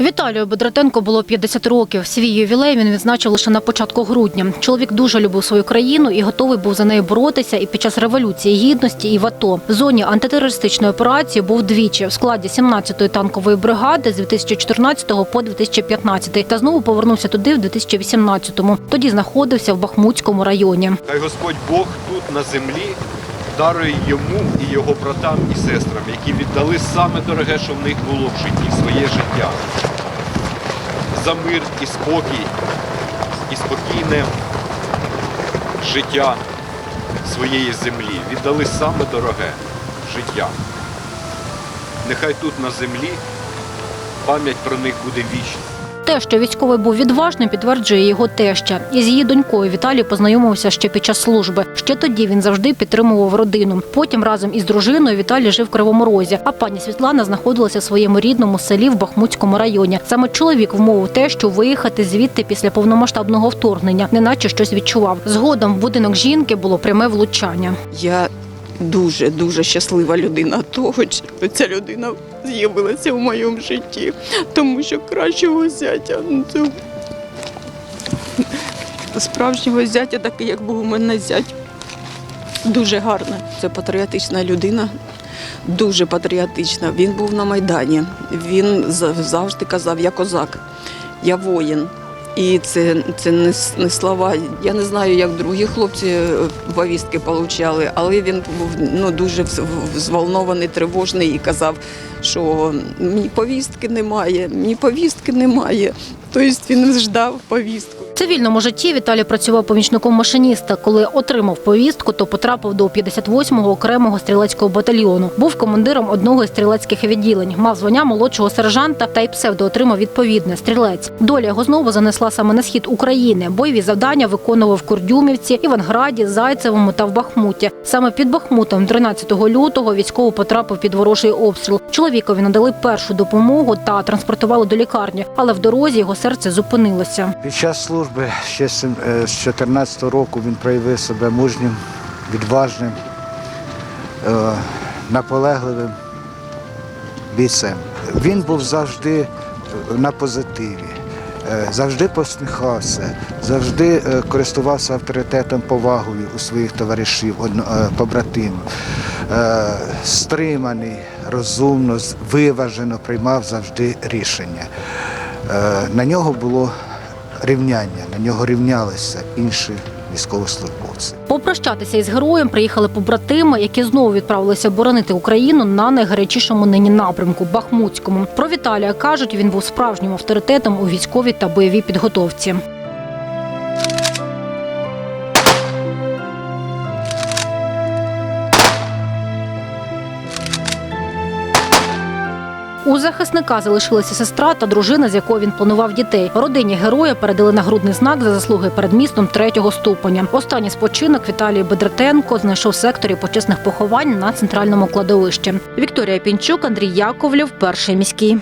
Віталію Бедратенко було 50 років. Свій ювілей він відзначив лише на початку грудня. Чоловік дуже любив свою країну і готовий був за нею боротися і під час революції гідності і в АТО. В зоні антитерористичної операції був двічі в складі 17-ї танкової бригади з 2014 по 2015 та знову повернувся туди в 2018-му. Тоді знаходився в Бахмутському районі. Хай Господь Бог тут на землі дарує йому і його братам і сестрам, які віддали саме дороге, що в них було в житті, своє життя. За мир і спокій, і спокійне життя своєї землі. Віддали саме дороге життя. Нехай тут на землі пам'ять про них буде вічна. Те, що військовий був відважним, підтверджує його теща. Із її донькою Віталій познайомився ще під час служби. Ще тоді він завжди підтримував родину. Потім разом із дружиною Віталій жив в Кривому Розі, а пані Світлана знаходилася в своєму рідному селі в Бахмутському районі. Саме чоловік вмовив тещу виїхати звідти після повномасштабного вторгнення, неначе щось відчував. Згодом в будинок жінки було пряме влучання. Я дуже дуже щаслива людина того, що ця людина з'явилася в моєму житті, тому що кращого зятя ну, справжнього зятя, такий, як був у мене зять. Дуже гарна. Це патріотична людина, дуже патріотична. Він був на Майдані. Він завжди казав, я козак, я воїн. І це, це не, не слова. Я не знаю, як другі хлопці е, повістки отримали, але він був ну, дуже зволнований, тривожний і казав, що мені повістки немає, мені повістки немає. Тобто він ждав повістку. В цивільному житті Віталій працював помічником машиніста. Коли отримав повістку, то потрапив до 58-го окремого стрілецького батальйону. Був командиром одного із стрілецьких відділень, мав звання молодшого сержанта та й псевдо отримав відповідне стрілець. Доля його знову занесла саме на схід України. Бойові завдання виконував в Курдюмівці, Іванграді, Зайцевому та в Бахмуті. Саме під Бахмутом, 13 лютого, військово потрапив під ворожий обстріл. Чоловікові надали першу допомогу та транспортували до лікарні, але в дорозі його серце зупинилося. Під час служби ще з сем- е, з 14 року він проявив себе мужнім, відважним, е, наполегливим бійцем. Він був завжди е, на позитиві, завжди посміхався, завжди користувався авторитетом, повагою у своїх товаришів, побратимів. Стриманий, розумно, виважено приймав завжди рішення. Е, На нього було рівняння, на нього рівнялися інші військовослужбовці. Попрощатися із героєм приїхали побратими, які знову відправилися боронити Україну на найгарячішому нині напрямку Бахмутському. Про Віталія кажуть, він був справжнім авторитетом у військовій та бойовій підготовці. У захисника залишилася сестра та дружина, з якою він планував дітей. Родині героя передали нагрудний знак за заслуги перед містом третього ступеня. Останній спочинок Віталій Бедратенко знайшов в секторі почесних поховань на центральному кладовищі. Вікторія Пінчук, Андрій Яковлів, перший міський.